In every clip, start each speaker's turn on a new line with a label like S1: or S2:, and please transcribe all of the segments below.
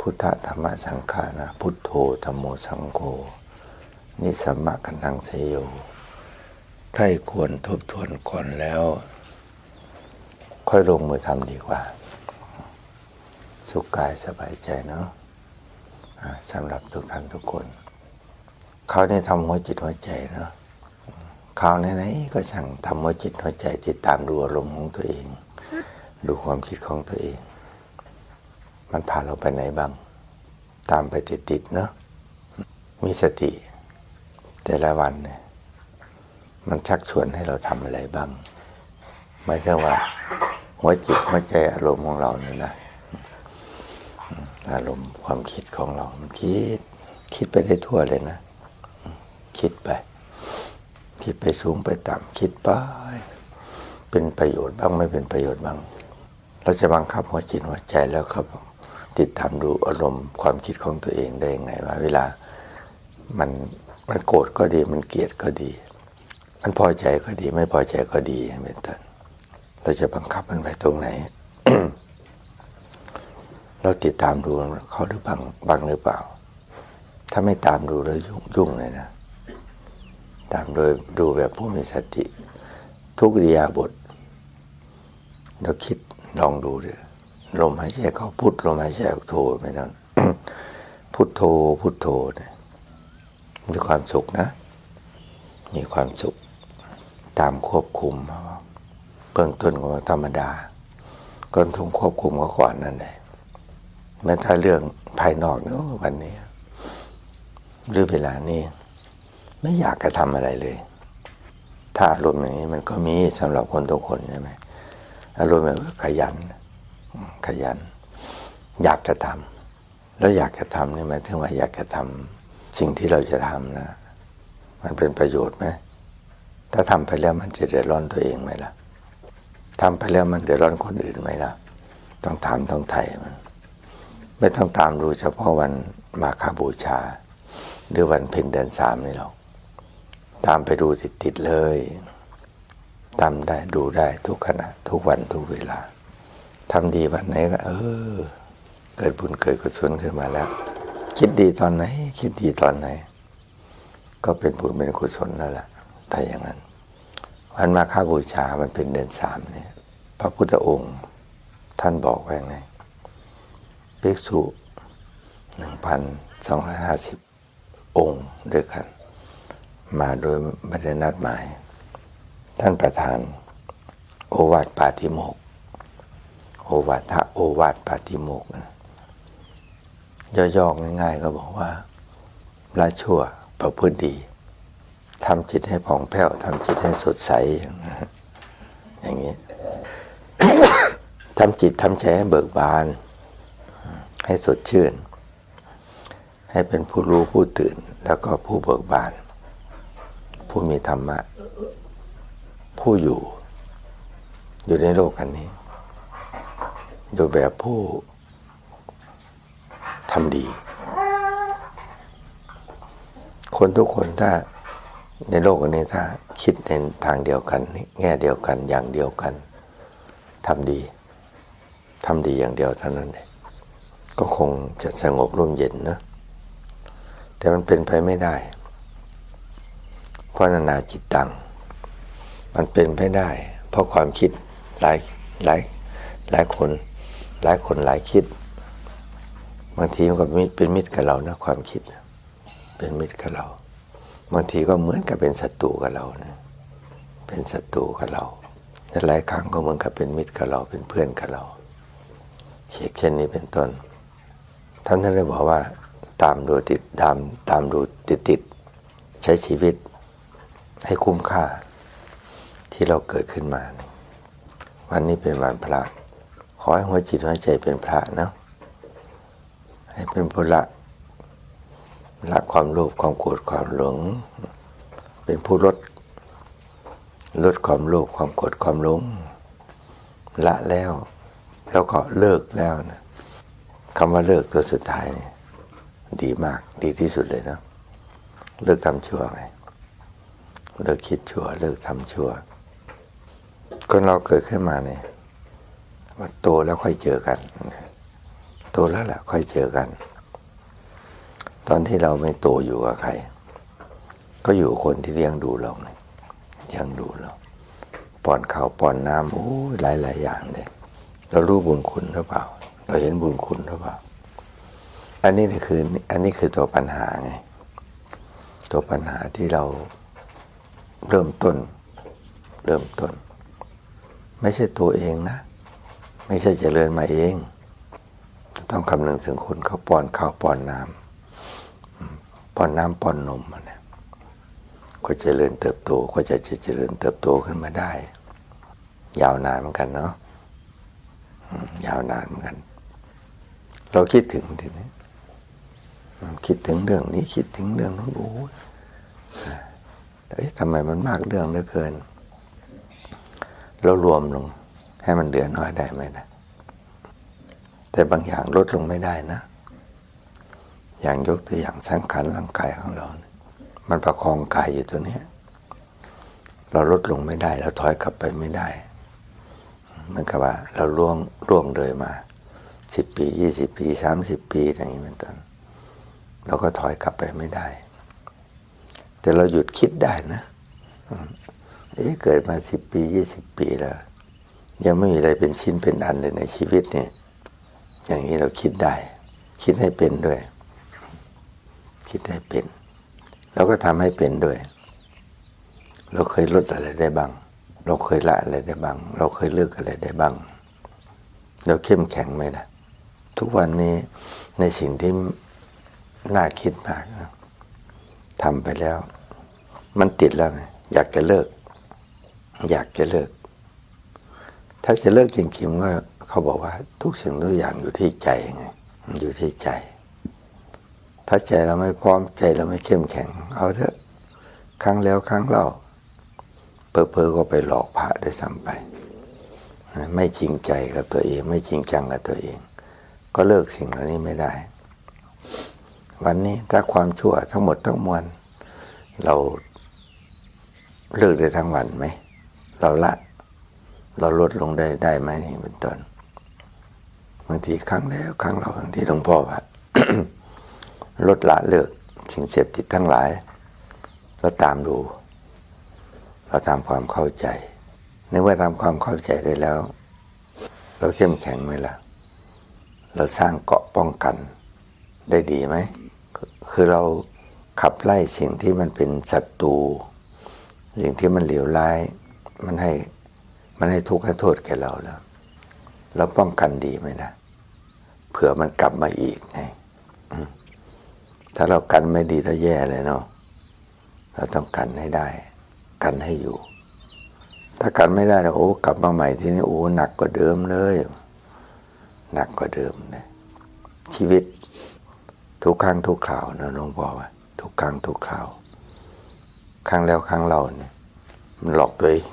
S1: พุทธธรรมสังขานะพุทโธธรรมโมสังโฆนิสัมมะกันนังเสยโยใครควรทบทวนก่อนแล้ว ค่อยลงมือทำดีกว่า สุขกายสบายใจเนาะสำหรับทุกท่านทุกคน เขานี่ทำหัวจิตหัวใจเนาะเขาไหนๆก็ช่างทำหัวจิตหัวใจติดตามดูอารมณ์ของตัวเอง ดูความคิดของตัวเอง มันพาเราไปไหนบ้าง ตามไปติดๆเนาะมีสติ แต่ละวันเนี่ยมันชักชวนให้เราทำอะไรบ้างหมายถึงว่าหัวจิตหัวใจอารมณ์ของเราเนี่ยนะอารมณ์ความคิดของเรา มันคิด คิดไปได้ทั่วเลยนะ คิดไป คิดไปสูงไปต่ำคิดไปเป็นประโยชน์บ้างไม่เป็นประโยชน์บ้าง เราจะบังคับหัวจิตหัวใจแล้วครับ ติดตามดูอารมณ์ความคิดของตัวเองได้ยังไงว่า เวลามันมันโกรธก็ดีมันเกลียดก็ดี มันพอใจก็ดี ไม่พอใจก็ดีเป็นต้นเราจะบังคับมันไปตรงไหน เราติดตามดูเขาหรือบังบังหรือเปล่า ถ้าไม่ตามดูแล้วยุ่งยุ่งเลยนะตามโดยดูแบบผู้มีสติ ทุกริยาบทเราคิดลองดูเลย ลมหายใจเข้าพุทลมหายใจออกโทไม่ต้องพุทโธพุทโธเนี่ยมีความสุขนะ มีความสุข ตามควบคุมเบื้องต้นของธรรมดา ก็ต้องควบคุมก็ก่อนนั่นแหละแม้ถ้าเรื่องภายนอกเนอะวันนี้ หรือเวลานี้ไม่อยากจะทำอะไรเลย ถ้าอารมณ์อย่างนี้มันก็มีสำหรับคนทุกคนใช่ไหมอารมณ์แบบขยันอืม ขยัน อยากจะทำแล้วอยากจะทำนี่หมายถึงว่าอยากจะทำสิ่งที่เราจะทำนะ มันเป็นประโยชน์ไหมถ้าทำไปแล้วมันจะเดือดร้อนตัวเองไหมล่ะทำไปแล้วมันเดือดร้อนคนอื่นไหมล่ะ ต้องถามต้องไถ่มัน ไม่ต้องตามดูเฉพาะวันมาคาบูชา หรือวันเพ็ญเดือนสามนี่หรอกตามไปดูติดๆเลยทำได้ดูได้ทุกขณะ ทุกวันทุกเวลา ทำดีวันไหนก็เออ เกิดบุญเกิดกุศลขึ้นมาแล้ว คิดดีตอนไหน คิดดีตอนไหน ก็เป็นบุญเป็นกุศลแล้วล่ะถ้าอย่างนั้นวันมาฆบูชา มันเป็นเดือนสามเนี่ย พระพุทธองค์ท่านบอกไว้ไงภิกษุหนึ่งพันสองร้อยห้าสิบองค์ด้วยกัน มาโดยไม่ได้นัดหมาย ท่านประธาน โอวาทปาติโมกข โอวาทะโอวาทปาติโมกข์นะย่อๆง่าย ๆ ก็บอกว่าละชั่วประพฤติดีทำจิตให้ผ่องแผ้วทำจิตให้สดใส อย่างนี้ทำจิตทำใจให้เบิกบาน ให้สดชื่น ให้เป็นผู้รู้ผู้ตื่น แล้วก็ผู้เบิกบาน ผู้มีธรรมะ ผู้อยู่ อยู่ในโลกอันนี้ อยู่แบบผู้ทำดี คนทุกคนถ้าในโลกอันนี้ถ้าคิดในทางเดียวกัน แง่เดียวกันอย่างเดียวกันทำดีทำดีอย่างเดียวเท่านั้นเองก็คงจะสงบร่มเย็นนะแต่มันเป็นไปไม่ได้ เพราะนานาจิตตัง มันเป็นไปได้ เพราะความคิดหลายหลายหลายคน หลายคนหลายคิด บางทีมันก็เป็นมิตรกับเรานะความคิด เป็นมิตรกับเรา บางทีก็เหมือนกับเป็นศัตรูกับเรานะเป็นศัตรูกับเราแต่หลายครั้งก็เหมือนกับเป็นมิตรกับเราเป็นเพื่อนกับเราเช่นเช่นนี้เป็นต้นท่านท่านเลยบอกว่าตามดูติดตามตามดูติดติดใช้ชีวิตให้คุ้มค่าที่เราเกิดขึ้นมา วันนี้เป็นวันพระ อให้หัวจิตหัวใจเป็นพระนะให้เป็นผู้ละละความโลภความโกรธความหลง เป็นผู้ลดลดความโลภความโกรธความหลง ละแล้ว แล้วก็เลิกแล้วนะคำว่าเลิกตัวสุดท้ายนี่ดีมากดีที่สุดเลยนะเลิกทำชั่วไงเลิกคิดชั่ว เลิกทำชั่ว คนเราเกิดขึ้นมาเนี่ย ว่าโตแล้วค่อยเจอกัน โตแล้วแหละค่อยเจอกัน ตอนที่เราไม่โตอยู่กับใคร ก็อยู่คนที่เลี้ยงดูเราไงเลี้ยงดูเราป้อนข้าวป้อนน้ำโอ้ยหลายหลายอย่างเลยเรารู้บุญคุณหรือเปล่า เราเห็นบุญคุณหรือเปล่า อันนี้คืออันนี้คือตัวปัญหาไง ตัวปัญหาที่เราเริ่มต้น เริ่มต้น ไม่ใช่ตัวเองนะ ไม่ใช่เจริญมาเอง ต้องคำนึงถึงคนเขาป้อนข้าวป้อนน้ำป้อนน้ำป้อนนมนเนี่ยก็เจริญเติบโตก็จะเจริญเติบโตขึ้นมาได้ ยาวนานเหมือนกันเนาะยาวนานเหมือนกัน เราคิดถึงทีนี้คิดถึงเรื่องนี้คิดถึงเรื่องนั้นโอ้ยแต่ทำไมมันมากเรื่องเหลือเกิน เรารวมลง ให้มันเหลือน้อยได้ไหมนะแต่บางอย่างลดลงไม่ได้นะ อย่างยกตัวอย่างสังขารร่างกายของเรา มันประคองกายอยู่ตัวเนี้ยเราลดลงไม่ได้เราถอยกลับไปไม่ได้เหมันกับว่า เราล่วงล่วงเลยมาสิบปียี่สิบปีสามสิบปีอย่างนี้เป็นต้นเราก็ถอยกลับไปไม่ได้ แต่เราหยุดคิดได้นะ เอ๊ะเกิดมาสิบปียี่สิบปีแล้ว ยังไม่มีอะไรเป็นชิ้นเป็นอันเลยในชีวิตเนี่ยอย่างนี้เราคิดได้ คิดให้เป็นด้วย คิดให้เป็น แล้วก็ทำให้เป็นด้วย เราเคยลดอะไรได้บ้าง เราเคยละอะไรได้บ้าง เราเคยเลิกอะไรได้บ้าง เราเข้มแข็งไหมนะทุกวันนี้ในสิ่งที่น่าคิดมากทำไปแล้ว มันติดแล้วไงอยากจะเลิก อยากจะเลิก ถ้าจะเลิกจริงก็เขาบอกว่า ทุกสิ่งทุกอย่างอยู่ที่ใจไงอยู่ที่ใจ ถ้าใจเราไม่พร้อมใจเราไม่เข้มแข็ง เอาเถอะครั้งแล้วครั้งเล่าเพอเพอๆก็ไปหลอกพระได้วยซ้ำไป ไม่จริงใจกับตัวเอง ไม่จริงจังกับตัวเอง ก็เลิกสิ่งเหล่านี้ไม่ได้ วันนี้ถ้าความชั่วทั้งหมดทั้งมวลเราเลิกได้ทั้งวันไหม เราละ เราลดลงได้ได้ไหมนี่เป็นต้นบางทีครั้งแล้วครั้งเราบางทีหลวงพ่อว่าลดละเลิกสิ่งเสพติดทั้งหลาย เราตามดู เราตามความเข้าใจ ในเมื่อทำความเข้าใจได้แล้ว เราเข้มแข็งไหมล่ะ เราสร้างเกาะป้องกันได้ดีไหม คือคือเราขับไล่สิ่งที่มันเป็นศัตรูสิ่งที่มันเหลวร้าย มันให้ มันให้ทุกข์ให้โทษแก่เราแล้วเราป้องกันดีไหมนะเผื่อมันกลับมาอีกไงถ้าเรากันไม่ดีแล้วแย่เลยเนาะเราต้องกันให้ได้ กันให้อยู่ ถ้ากันไม่ได้โอ้กลับมาใหม่ที่นี้โอ้หนักกว่าเดิมเลย หนักกว่าเดิมนะชีวิตทุกครั้งทุกคราวนะหลวงพ่อว่า ทุกครั้งทุกคราว ครั้งแล้วครั้งเราเนี่ยมันหลอกตัวเอง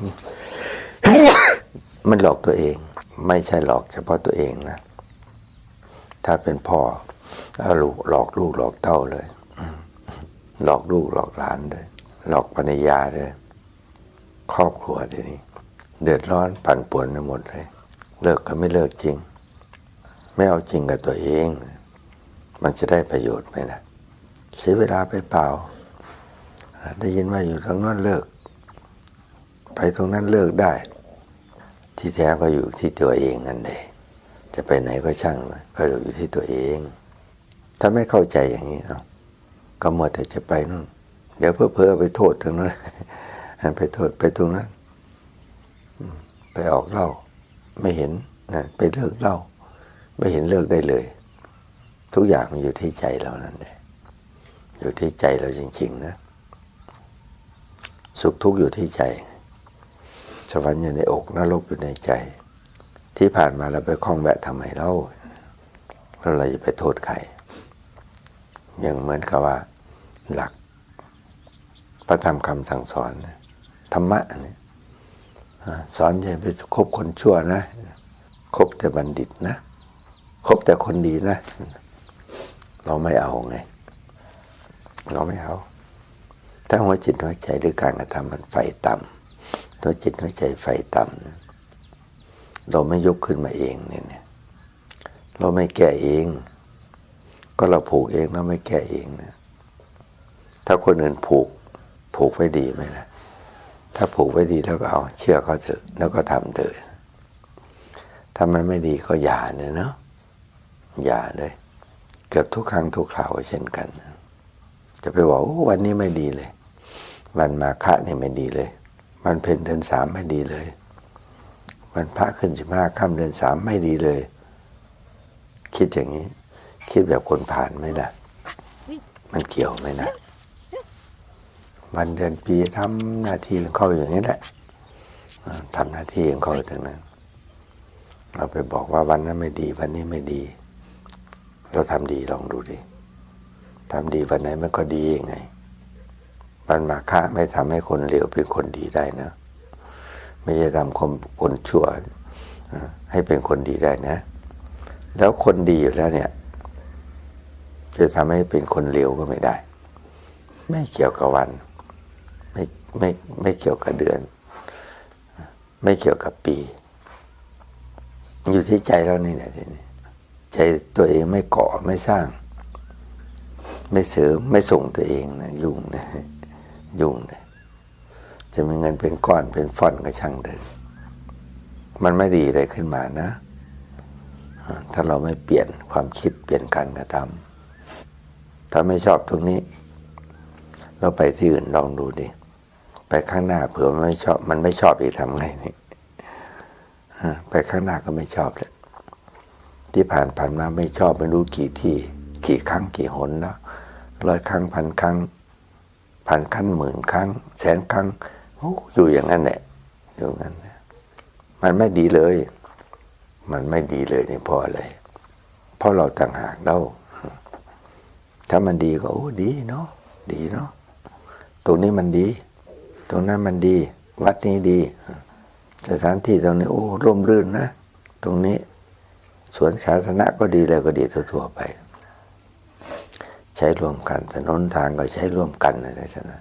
S1: มันหลอกตัวเอง ไม่ใช่หลอกเฉพาะตัวเองนะ ถ้าเป็นพ่อเอาลูกหลอกลูกหลอกเต้าเลย หลอกลูกหลอกหลานด้วยหลอกภรรยาด้วยครอบครัวทีนี้ เดือดร้อนปั่นป่วนไปหมดเลย เลิกก็ไม่เลิกจริง ไม่เอาจริงกับตัวเอง มันจะได้ประโยชน์ไหมนะเสียเวลาไปเปล่า ได้ยินว่าอยู่ทางนั้นเลิก ไปตรงนั้นเลิกได้ ที่แท้ก็อยู่ที่ตัวเองนั่นเองจะไปไหนก็ช่างก็อยู่ที่ตัวเอง ถ้าไม่เข้าใจอย่างนี้เนาะก็หมดแต่จะไปนู่นเดี๋ยวเพื่อเพอไปโทษตรงนั้นไปโทษไปตรงนั้นไปออกเล้าไม่เห็นนะไปเลิกเล้าไม่เห็นเลิกได้เลย ทุกอย่างมันอยู่ที่ใจเรานั่นแหละอยู่ที่ใจเราจริงๆนะ สุขทุกข์อยู่ที่ใจ วรรค์อยู่ในอกนรกอยู่ในใจ ที่ผ่านมาเราไปคล้องแวะทำไมเล่าเราจะไปโทษใครอย่างเหมือนกับว่าหลัก พระธรรมคำสั่งสอนธรรมะนี่สอนอย่าไปคบคนชั่วนะคบแต่บัณฑิตนะคบแต่คนดีนะ เราไม่เอาไง เราไม่เอา ถ้าหัวจิตหัวใจหรือการกระทำมันไฟต่ำ ตัวจิตหัวใจไฟต่ำนะเราไม่ยกขึ้นมาเองเนี่ยเนี่ยเราไม่แก้เอง ก็เราผูกเองเราไม่แก้เองนะถ้าคนอื่นผูกผูกไว้ดีไหมล่ะถ้าผูกไว้ดีแล้วก็เอา เชื่อเขาเถอะแล้วก็ทำเถอะถ้ามันไม่ดีก็อย่าเนี่ยเนาะอย่าเลย เกือบทุกครั้งทุกคราวเช่นกัน จะไปบอกวันนี้ไม่ดีเลย วันมาฆะนี่ไม่ดีเลย วันเพ็ญเดือนสามไม่ดีเลย วันพระขึ้นสิบห้าค่ำเดือนสามไม่ดีเลย คิดอย่างนี้ คิดแบบคนผ่านไหมล่ะ มันเกี่ยวไหมนะวันเดือนปีทำหน้าที่ของเขาอย่างนี้แหละทำหน้าที่ของเขาทั้งนั้น เราไปบอกว่าวันนั้นไม่ดี วันนี้ไม่ดี เราทำดีลองดูดิทำดีวันไหนมันก็ดียังไง วันมาฆะไม่ทำให้คนเลวเป็นคนดีได้นะ ไม่ใช่ทำคนคนชั่วให้เป็นคนดีได้นะ แล้วคนดีอยู่แล้วเนี่ย จะทำให้เป็นคนเลวก็ไม่ได้ ไม่เกี่ยวกับวัน ไม่ไม่ไม่เกี่ยวกับเดือน ไม่เกี่ยวกับปี อยู่ที่ใจเรานี่แหละทีนี้ใจตัวเองไม่เกาะไม่สร้าง ไม่เสริมไม่ส่งตัวเองนะยุ่งนะ ยุ่งนะจะมีเงินเป็นก้อนเป็นฟ่อนก็ช่างเดินมันไม่ดีอะไรขึ้นมานะ ถ้าเราไม่เปลี่ยนความคิดเปลี่ยนการกระทำถ้าไม่ชอบตรงนี้ เราไปที่อื่นลองดูดิไปข้างหน้าเผื่อมันไม่ชอบ มันไม่ชอบอีกทำไงนี่ไปข้างหน้าก็ไม่ชอบเลยที่ผ่านผ่านมาไม่ชอบไม่รู้กี่ที่ กี่ครั้งกี่หนแล้วร้อยครั้งพันครั้ง พันครั้งหมื่นครั้ง แสนครั้งอยู่อย่างนั้นแหละอยู่อย่างนั้นแหละมันไม่ดีเลย มันไม่ดีเลยนี่เพราะอะไรเพราะเราต่างหากเราถ้ามันดีก็โอ้ดีเนาะดีเนาะตรงนี้มันดี ตรงนั้นมันดี วัดนี้ดี สถานที่ตรงนี้โอ้ร่มรื่นนะ ตรงนี้สวนสาธารณะก็ดีเลยก็ดีทั่วๆไป ใช้ร่วมกันถนนทางก็ใช้ร่วมกันอะไรชนะ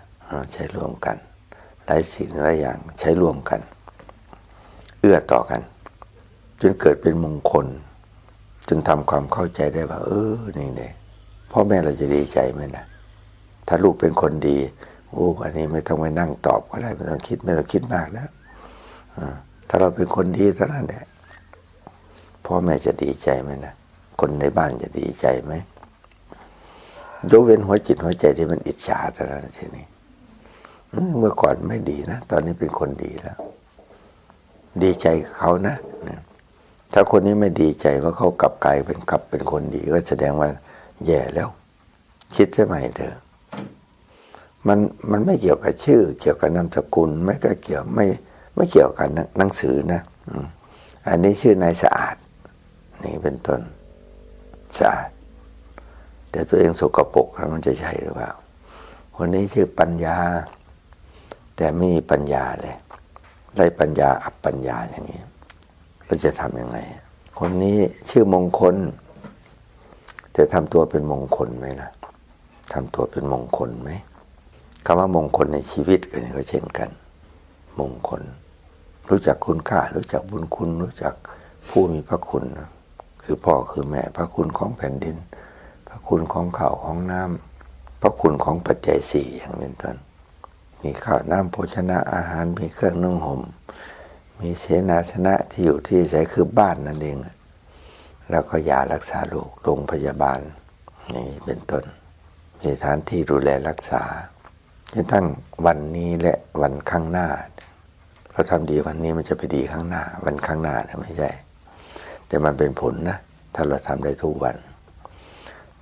S1: ใช้ร่วมกันหลายสิ่งหลายอย่างใช้ร่วมกัน เอื้อต่อกัน จนเกิดเป็นมงคล จนทำความเข้าใจได้ว่า เออนี่เลยพ่อแม่เราจะดีใจไหมนะถ้าลูกเป็นคนดีโอ้อันนี้ไม่ต้องไปนั่งตอบก็ได้ไม่ต้องคิดไม่ต้องคิดมากแล้วถ้าเราเป็นคนดีเท่านั้นแหละพ่อแม่จะดีใจไหมนะคนในบ้านจะดีใจไหม ยกเว้นหัวจิตหัวใจที่มันอิจฉาเท่านั้นทีนี้อืมเมื่อก่อนไม่ดีนะ ตอนนี้เป็นคนดีแล้ว ดีใจกับเขานะถ้าคนนี้ไม่ดีใจว่าเขากลับกลายเป็นกลับเป็นคนดี ก็แสดงว่า แย่แล้ว คิดใช่ไหมเธอมันมันไม่เกี่ยวกับชื่อ เกี่ยวกับนามสกุล ไม่ก็เกี่ยวไม่ไม่เกี่ยวกับหนังหนังสือนะอันนี้ชื่อนายสะอาด นี่เป็นต้นสะอาด แต่ตัวเองสกปรกแล้วมันจะใช่หรือเปล่า คนนี้ชื่อปัญญา แต่ไม่มีปัญญาเลยได้ปัญญาอับปัญญาอย่างนี้เราจะทำยังไง คนนี้ชื่อมงคล จะทำตัวเป็นมงคลไหมนะทำตัวเป็นมงคลไหมคำว่ามงคลในชีวิตก็ก็เช่นกัน มงคล รู้จักคุณค่า รู้จักบุญคุณ รู้จักผู้มีพระคุณ คือพ่อคือแม่พระคุณของแผ่นดิน คุณของข้าวของน้ำพระคุณของปัจจัยสี่อย่างเป็นต้นมีข้าวน้ำโภชนะอาหารมีเครื่องนุ่งห่มมีเสนาสนะที่อยู่ที่ใช้คือบ้านนั่นเองแล้วก็ยารักษาโรคโรงพยาบาลนี่เป็นต้น มีสถานที่ดูแลรักษาจนตั้งวันนี้และวันข้างหน้า เราทำดีวันนี้มันจะไปดีข้างหน้า วันข้างหน้าเนี่ยไม่ใช่ แต่มันเป็นผลนะ ถ้าเราทำได้ทุกวัน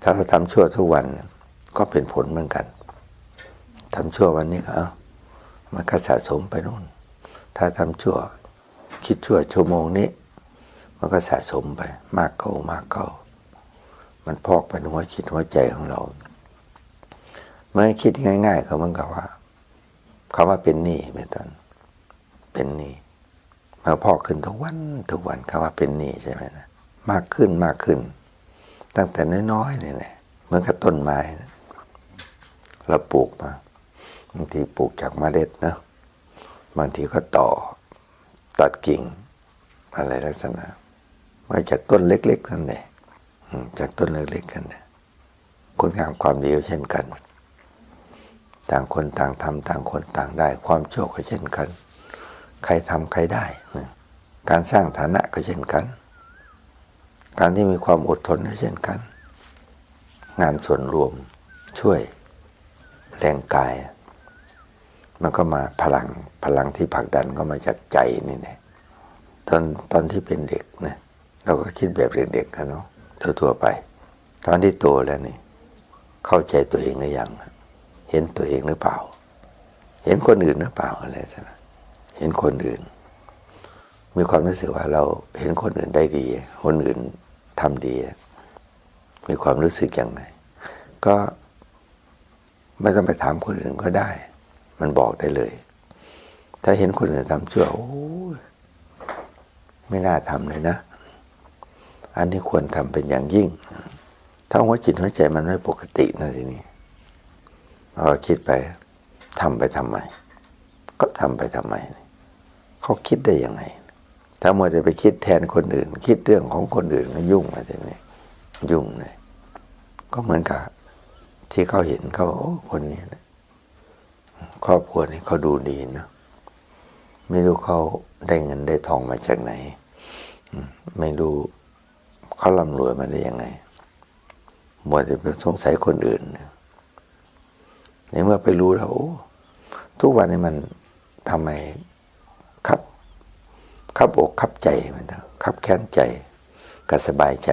S1: ถ้าเราทำชั่วทุกวันก็เป็นผลเหมือนกันทำชั่ววันนี้ก็เอามันก็สะสมไปนู่น ถ้าทำชั่วคิดชั่วชั่วโมงนี้ มันก็สะสมไป มากเข้ามากเข้า มันพอกไปหัวคิดหัวใจของเรา เมื่อคิดง่าย ๆ ก็เหมันกับว่าคำว่าเป็นหนี้เป็นต้นเป็นหนี้มาพอกขึ้นทุกวันทุกวันคำว่าเป็นหนี้ใช่ไหมนะมากขึ้นมากขึ้น ตั้งแต่น้อยๆนี่แหละเหมือนกับต้นไม้เราปลูกมาบางทีปลูกจากมาเมล็ดนะบางทีก็ต่อตัดกิ่ง อะไรลักษณะมาจากต้นเล็กๆนั่นแหละอืมจากต้นเล็กๆกันนะคุณงามความดีก็เช่นกัน ต่างคนต่างทำต่างคนต่างได้ ความชั่วก็เช่นกัน ใครทำใครได้ การสร้างฐานะก็เช่นกัน การที่มีความอดทนก็เช่นกัน งานส่วนรวมช่วยแรงกาย มันก็มาพลังพลังที่ผลักดันก็มาจากใจนี่แหละตอนตอนที่เป็นเด็กนะเราก็คิดแบบเด็กๆกันเนาะทั่วๆไป ตอนที่โตแล้วนี่ เข้าใจตัวเองหรือยัง เห็นตัวเองหรือเปล่า เห็นคนอื่นหรือเปล่าอะไรสักเห็นคนอื่น มีความรู้สึกว่าเราเห็นคนอื่นได้ดี คนอื่น ทำดี มีความรู้สึกยังไงก็ไม่ต้องไปถามคนอื่นก็ได้ มันบอกได้เลย ถ้าเห็นคนอื่นทำชั่วโอ้ไม่น่าทำเลยนะ อันนี้ควรทำเป็นอย่างยิ่ง ถ้าหัวจิตหัวใจมันไม่ปกตินะทีนี้เราคิดไปทำไปทำไม ก็ทำไปทำไม เขาคิดได้ยังไง ถ้ามัวจะไปคิดแทนคนอื่น คิดเรื่องของคนอื่นก็ยุ่งมาทีนี้ยุ่งเลยก็เหมือนกับที่เขาเห็นเขาบอกโอ้คนนี้นะครอบครัวนี้เขาดูดีเนะไม่รู้เขาได้เงินได้ทองมาจากไหนไม่รู้เขาร่ำรวยมาได้ยังไงมัวแต่ไปสงสัยคนอื่นในเมื่อไปรู้แล้วโอ้ทุกวันนี้มันทำไม ขับอกขับใจมันเถอะขับแค้นใจก็สบายใจ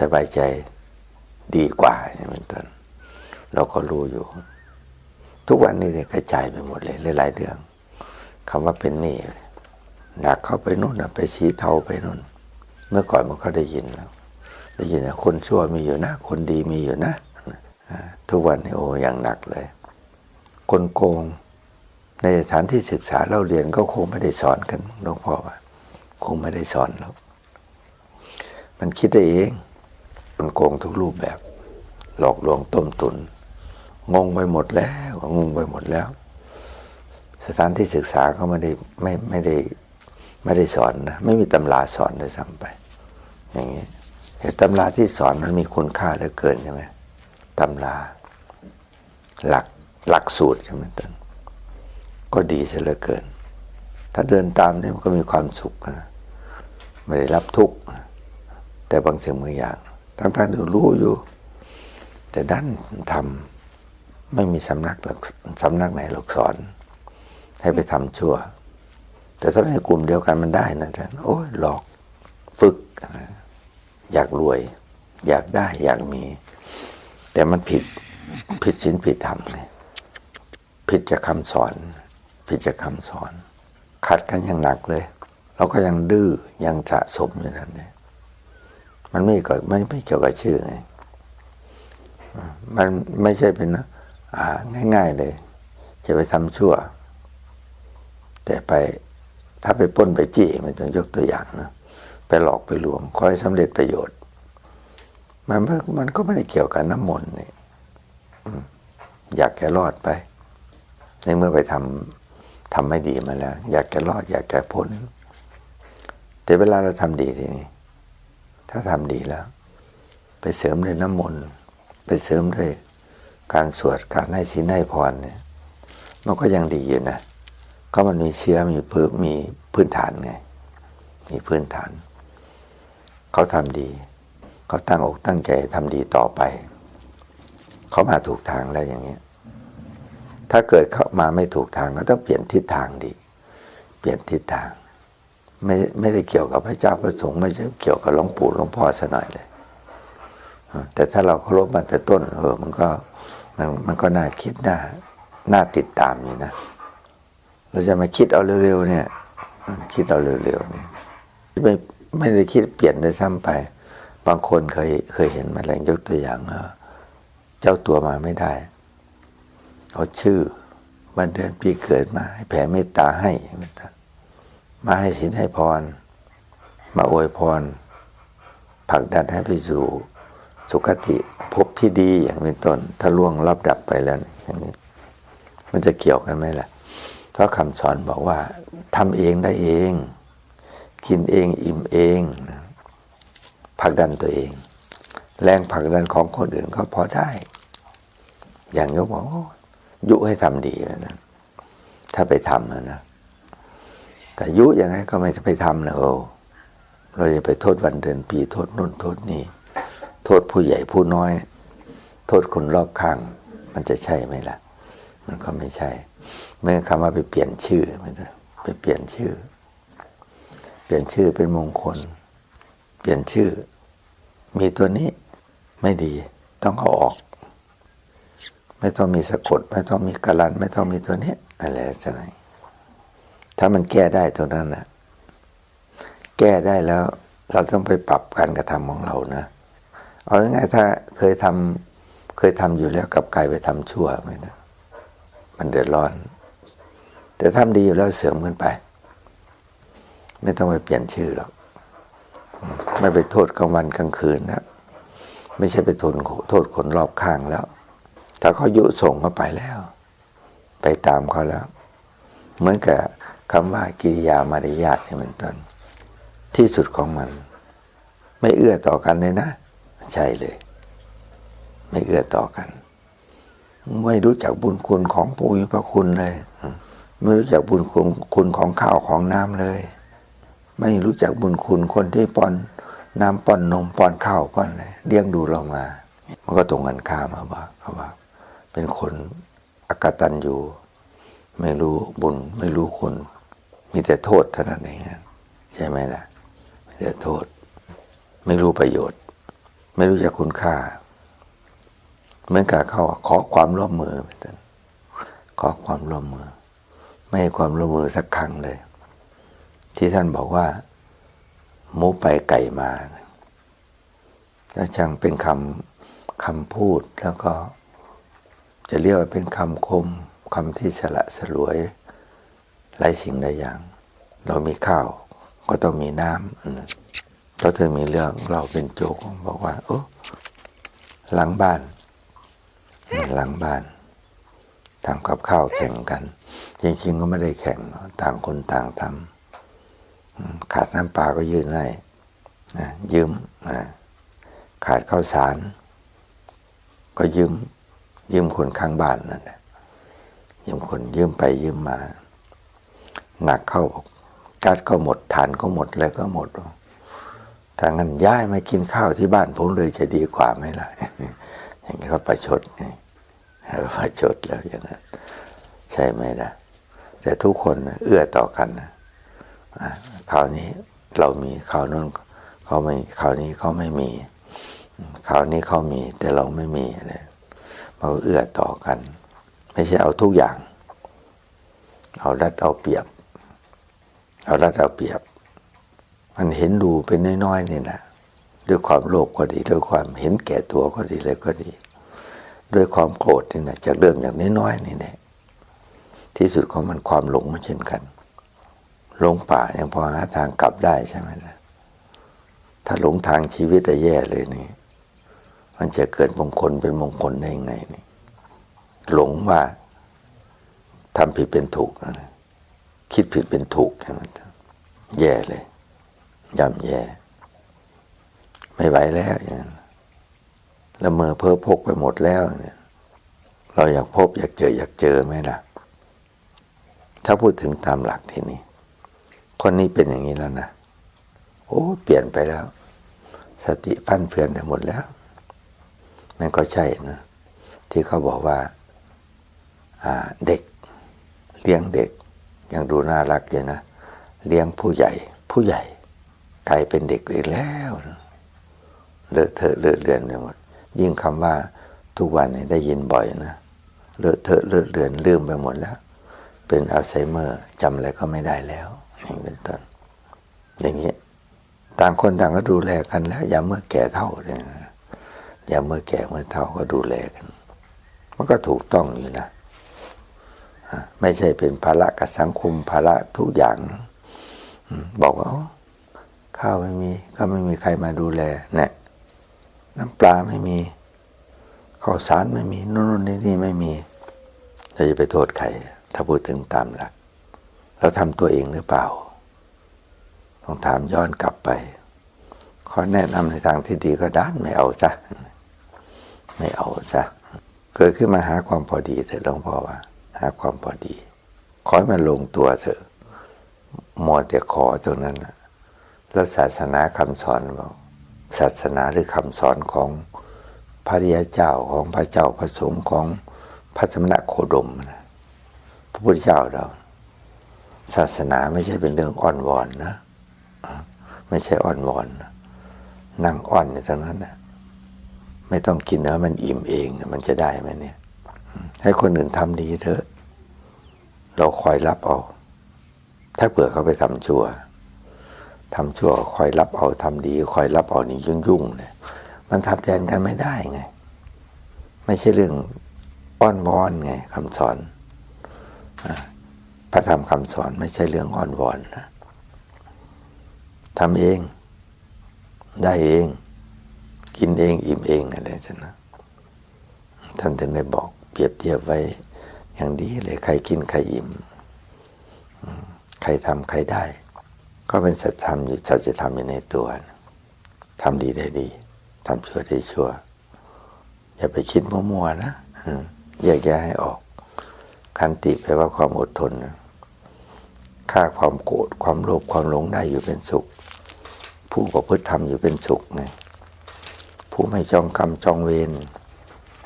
S1: สบายใจดีกว่าอย่างเป็นต้นเราก็รู้อยู่ ทุกวันนี้เนี่ยกระจายไปหมดเลยหลายๆเรื่องคำว่าเป็นหนี้หนักเข้าไปนู่นไปชี้เทาไปนู่น เมื่อก่อนมันก็ได้ยินแล้ว ได้ยินนะคนชั่วมีอยู่นะ คนดีมีอยู่นะทุกวันนี้โอ้อย่างหนักเลย คนโกง ในสถานที่ศึกษาเราเรียนก็คงไม่ได้สอนกันหลวงพ่อว่า คงไม่ได้สอนแล้วมันคิดได้เองคนโกงทุกรูปแบบ หลอกลวงต้มตุน งงไปหมดแล้วงงไปหมดแล้ว สถานที่ศึกษาก็ไม่ได้ไม่ไม่ได้ไม่ได้สอนนะไม่มีตำราสอนเลยซ้ำไป อย่างนี้แต่ตำราที่สอนมันมีคุณค่าเหลือเกินใช่ไหมตำรา หลักหลักสูตรใช่ไหมต้น ก็ดีเสียเหลือเกิน ถ้าเดินตามเนี่ยมันก็มีความสุขนะไม่ได้รับทุกข์แต่บางสิ่งบางอย่างทั้งท่านรู้อยู่ แต่ด้านทำไม่มีสำนักหลักสำนักไหนหลักสอน ให้ไปทำชั่ว แต่ถ้าในกลุ่มเดียวกันมันได้นะท่านโอ้ยหลอกฝึกนะอยากรวย อยากได้อยากมี แต่มันผิดผิดศีลผิดธรรมเลยผิดจากคำสอน ผิดจากคำสอน ขัดกันอย่างหนักเลย เราก็ยังดื้อยังสะสมอยู่นั่นเลยมันไม่เกี่ยวมันไม่เกี่ยวกับชื่อไงมันไม่ใช่เป็นนะง่าย ๆเลย จะไปทำชั่ว แต่ไปถ้าไปป้นไปจี้มันต้องยกตัวอย่างนะไปหลอกไปลวงคอยสำเร็จประโยชน์ มันมันก็ไม่ได้เกี่ยวกับน้ำมนต์นี่อยากจะรอดไป ในเมื่อไปทำ ทำไม่ดีมาแล้ว อยากจะรอดอยากจะพ้น แต่เวลาเราทำดีทีนี้ ถ้าทำดีแล้ว ไปเสริมด้วยน้ำมนต์ไปเสริมด้วยการสวดการให้ศีลให้พรเนี่ย มันก็ยังดีอยู่นะ ก็มันมีเชื้อมีพื้นมีพื้นฐานไง มีพื้นฐาน เขาทำดีเขาตั้งอกตั้งใจทำดีต่อไป เขามาถูกทางแล้วอย่างเงี้ย ถ้าเกิดเข้ามาไม่ถูกทางก็ต้องเปลี่ยนทิศทางดี เปลี่ยนทิศทาง ไม่ไม่ได้เกี่ยวกับพระเจ้าพระสงฆ์ไม่ใช่เกี่ยวกับหลวงปู่หลวงพ่อซะหน่อยเลย แต่ถ้าเราเคารพมาแต่ต้นเออมันก็มันมันก็น่าคิดน่าน่าติดตามอยู่นะ เราจะมาคิดเอาเร็วๆเนี่ย คิดเอาเร็วๆเนี่ยไม่ไม่ได้คิดเปลี่ยนเลยซ้ำไป บางคนเคยเคยเห็นมาแล้วยกตัวอย่างเจ้าตัวมาไม่ได้ เอาชื่อวันเดือนปีเกิดมาให้แผ่เมตตาให้เมตตามาให้ศีลให้พร มาอวยพรผลักดันให้ไปสู่สุคติภพที่ดีอย่างเป็นต้น ถ้าล่วงรับดับไปแล้วอย่างนี้มันจะเกี่ยวกันไหมล่ะ เพราะคำสอนบอกว่าทำเองได้เอง กินเองอิ่มเองผลักดันตัวเอง แรงผลักดันของคนอื่นก็พอได้ อย่างยกบอกโอ้ ยุให้ทำดีนะ ถ้าไปทำนะนะ แต่ยุยังไงก็ไม่จะไปทำนะโอ้เราจะไปโทษวันเดือนปี โทษนู่นโทษนี่ โทษผู้ใหญ่ผู้น้อย โทษคนรอบข้าง มันจะใช่ไหมล่ะ มันก็ไม่ใช่ เมื่อคำว่าไปเปลี่ยนชื่อไม่ได้ไปเปลี่ยนชื่อ เปลี่ยนชื่อเป็นมงคล เปลี่ยนชื่อ มีตัวนี้ไม่ดี ต้องเอาออก ไม่ต้องมีสะกด ไม่ต้องมีกลัน ไม่ต้องมีตัวนี้อะไรสักหนถ้ามันแก้ได้ตัวนั้นนะแก้ได้แล้ว เราต้องไปปรับการกระทำของเรานะเอาง่ายๆถ้าเคยทำเคยทำอยู่แล้วกลับกายไปทำชั่วไหมนะมันเดือดร้อน แต่ทำดีอยู่แล้วเสื่อมขึ้นไป ไม่ต้องไปเปลี่ยนชื่อหรอกไม่ไปโทษกลางวันกลางคืนนะไม่ใช่ไปโทษโทษคนรอบข้างแล้ว ถ้าเขายุส่งเขาไปแล้ว ไปตามเขาแล้ว เหมือนกับคำว่ากิริยามารยาทนี่เป็นต้นที่สุดของมัน ไม่เอื้อต่อกันเลยนะ ใช่เลย ไม่เอื้อต่อกัน ไม่รู้จักบุญคุณของผู้มีพระคุณเลย ไม่รู้จักบุญคุณคุณของข้าวของน้ำเลย ไม่รู้จักบุญคุณคนที่ป้อนน้ำป้อนนมป้อนข้าวป้อนอะไรเลี้ยงดูเรามา มันก็ตรงกันข้ามมาว่าเขาว่า เป็นคนอากตันอยู่ไม่รู้บุญไม่รู้คุณ มีแต่โทษเท่านั้นเองใช่ไหมล่ะมีแต่โทษ ไม่รู้ประโยชน์ ไม่รู้จักคุณค่าเหมือนกับเขาขอความร่วมมือเป็นต้นขอความร่วมมือ ไม่ให้ความร่วมมือสักครั้งเลย ที่ท่านบอกว่าหมูไปไก่มาแล้วจังเป็นคำคำพูดแล้วก็ จะเรียกว่าเป็นคำคมคำที่สละสลวยหลายสิ่งหลายอย่าง เรามีข้าวก็ต้องมีน้ำก็ถึงมีเรื่องเราเป็นโจกบอกว่าโอ้หลังบ้าน หลังบ้านทำกับข้าวแข่งกัน จริงๆก็ไม่ได้แข่งต่างคนต่างทำขาดน้ำปลาก็ยืนให้ยืมขาดข้าวสาร ก็ยืม ยืมคนข้างบ้านนั่นแหละยืมคนยืมไปยืมมา หนักเข้ากัดก็หมดทานก็หมดเลยก็หมดถ้างั้นย้ายมากินข้าวที่บ้านผมเลยจะดีกว่าไหมล่ะอย่างนี้เขาประชดไงประชดแล้วอย่างนั้น ใช่ไหมล่ะ แต่ทุกคนเอื้อต่อกันนะคราวนี้เรามีคราวนู้นเขาไม่คราวนี้เขาไม่มีคราวนี้เขามีแต่เราไม่มีอะ ไรมันก็เอื้อต่อกัน ไม่ใช่เอาทุกอย่าง เอารัดเอาเปรียบ เอารัดเอาเปรียบ มันเห็นดูเป็นน้อยๆนี่นะด้วยความโลภก็ดี ด้วยความเห็นแก่ตัวก็ดีเลยก็ดี ด้วยความโกรธนี่นะจากเรื่องอย่างน้อยๆนี่แหละที่สุดของมันความหลงมันเช่นกันหลงป่ายังพอหาทางกลับได้ใช่ไหมนะถ้าหลงทางชีวิตจะแย่เลยนี่ มันจะเกิดมงคลเป็นมงคลได้ยังไงนี่หลงว่าทำผิดเป็นถูกนะคิดผิดเป็นถูกใช่ไหมแย่เลยย่ำแย่ ไม่ไหวแล้วอย่างนั้นละเมอเพ้อพกไปหมดแล้วเนี่ย เราอยากพบอยากเจออยากเจอไหมล่ะ ถ้าพูดถึงตามหลักที่นี่คนนี้เป็นอย่างนี้แล้วนะโอ้ เปลี่ยนไปแล้ว สติปั้นเพื่อนไปหมดแล้ว นั่นก็ใช่นะที่เขาบอกว่าเด็กเลี้ยงเด็กยังดูน่ารักเลยนะ เลี้ยงผู้ใหญ่ ผู้ใหญ่กลายเป็นเด็กอีกแล้วเลอะเทอะเลอะเลือนไปหมด ยิ่งคำว่าทุกวันนี้ได้ยินบ่อยนะเลอะเทอะเลอะเลือนลืมไปหมดแล้ว เป็นอัลไซเมอร์จำอะไรก็ไม่ได้แล้วอย่างเป็นต้นอย่างนี้ต่างคนต่างก็ดูแลกันแล้วอย่าเมื่อแก่เท่าเลยนะ ย่าเมื่อแก่เมื่อเท่าก็ดูแลกัน มันก็ถูกต้องอยู่นะ ไม่ใช่เป็นภาระกับสังคมภาระทุกอย่าง บอกว่าข้าวไม่มี ก็ไม่มีใครมาดูแลเนี่ยน้ำปลาไม่มีข้าวสารไม่มีนู่นนี่นี่ไม่มีเราจะไปโทษใครถ้าพูดถึงตามหลัก เราทำตัวเองหรือเปล่า ต้องถามย้อนกลับไปขอแนะนำในทางที่ดีก็ด้านไม่เอาจ้ะ ไม่เอาจ้ะเกิดขึ้นมาหาความพอดีเถอะหลวงพ่อว่า หาความพอดี ขอให้มันลงตัวเถอะมัวแต่ขอตรงนั้นนะแล้วศาสนาคำสอนบอกศาสนาหรือคำสอนของพระริยเจ้าของพระเจ้าพระสงฆ์ของพระสมณะโคดมนะพระพุทธเจ้าเรา ศาสนาไม่ใช่เป็นเรื่องอ้อนวอนนะ ไม่ใช่อ้อนวอน นั่งอ้อนในทั้งนั้นนะ ไม่ต้องกินนื้อมันอิ่มเอง มันจะได้ไหมเนี่ย ให้คนอื่นทำดีเถอะ เราคอยรับเอา ถ้าเผื่อเขาไปทำชั่วทำชั่วคอยรับเอาทำดี คอยรับเอานี่ยุ่งยุ่งเนี่ยมันทำแทนกันไม่ได้ไง ไม่ใช่เรื่องอ้อนวอนไงคำสอนอพระธรรมคำสอนไม่ใช่เรื่องอ้อนวอนนะทำเอง ได้เอง กินเองอิ่มเองอะไรสินะท่านถึงได้บอกเปรียบเทียบไว้ อย่างดีเลย ใครกินใครอิ่ม ใครทำใครได้ ก็เป็นสัจธรรมอยู่สัจธรรมอยู่ในตัวทำดีได้ดีทำชั่วได้ชั่ว อย่าไปคิดมั่วๆนะอืมแยกแยะให้ออก คันติแปลว่าความอดทนฆ่าความโกรธความโลภความหลงได้อยู่เป็นสุข ผู้ประพฤติธรรมอยู่เป็นสุขไง ผู้ไม่จองกรรมจองเวร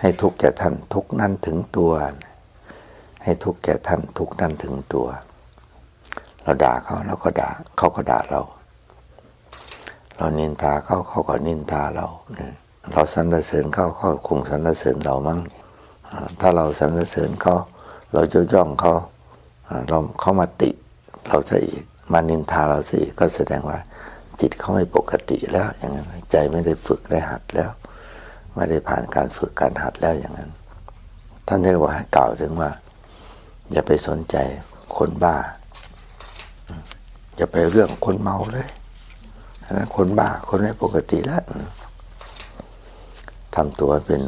S1: ให้ทุกข์แก่ท่านทุกนั้นถึงตัว ให้ทุกข์แก่ท่านทุกนั้นถึงตัว เราด่าเขาเราก็ด่าเขาก็ด่าเรา เรานินทาเขาเขาก็นินทาเราเราสรรเสริญเขาเขาคงสรรเสริญเรามั้งถ้าเราสรรเสริญเขาเรายกย่องเขาอ่าเราเขามาติเราซะอีกมานินทาเราซะอีกก็แสดงว่า จิตเขาไม่ปกติแล้วอย่างนั้นใจไม่ได้ฝึกได้หัดแล้ว ไม่ได้ผ่านการฝึกการหัดแล้วอย่างนั้น ท่านได้บอกให้กล่าวถึงว่า อย่าไปสนใจคนบ้า อย่าไปเรื่องคนเมาเลยอันนั้นคนบ้าคนไม่ปกติแล้วทำตัวเป็น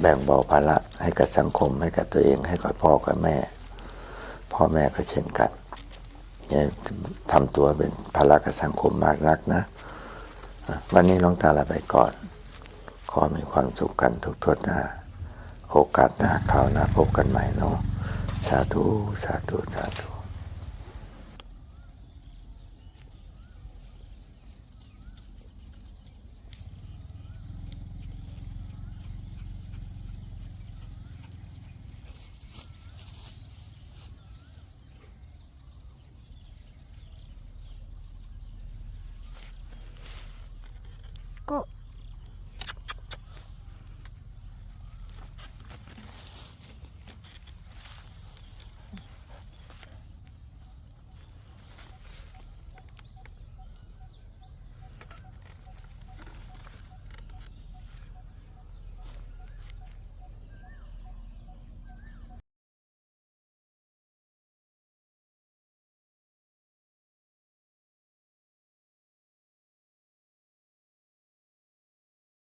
S1: แบ่งเบาภาระให้กับสังคมให้กับตัวเองให้กับพ่อกับแม่ พ่อแม่ก็เช่นกัน อย่าทำตัวเป็นภาระกับสังคมมากนักนะ วันนี้ลองตาลาไปก่อน ขอมีความสุขกันทุกทวดหน้า โอกาสหน้าคราวหน้าพบกันใหม่เนาะสาธุ สาธุ สาธุ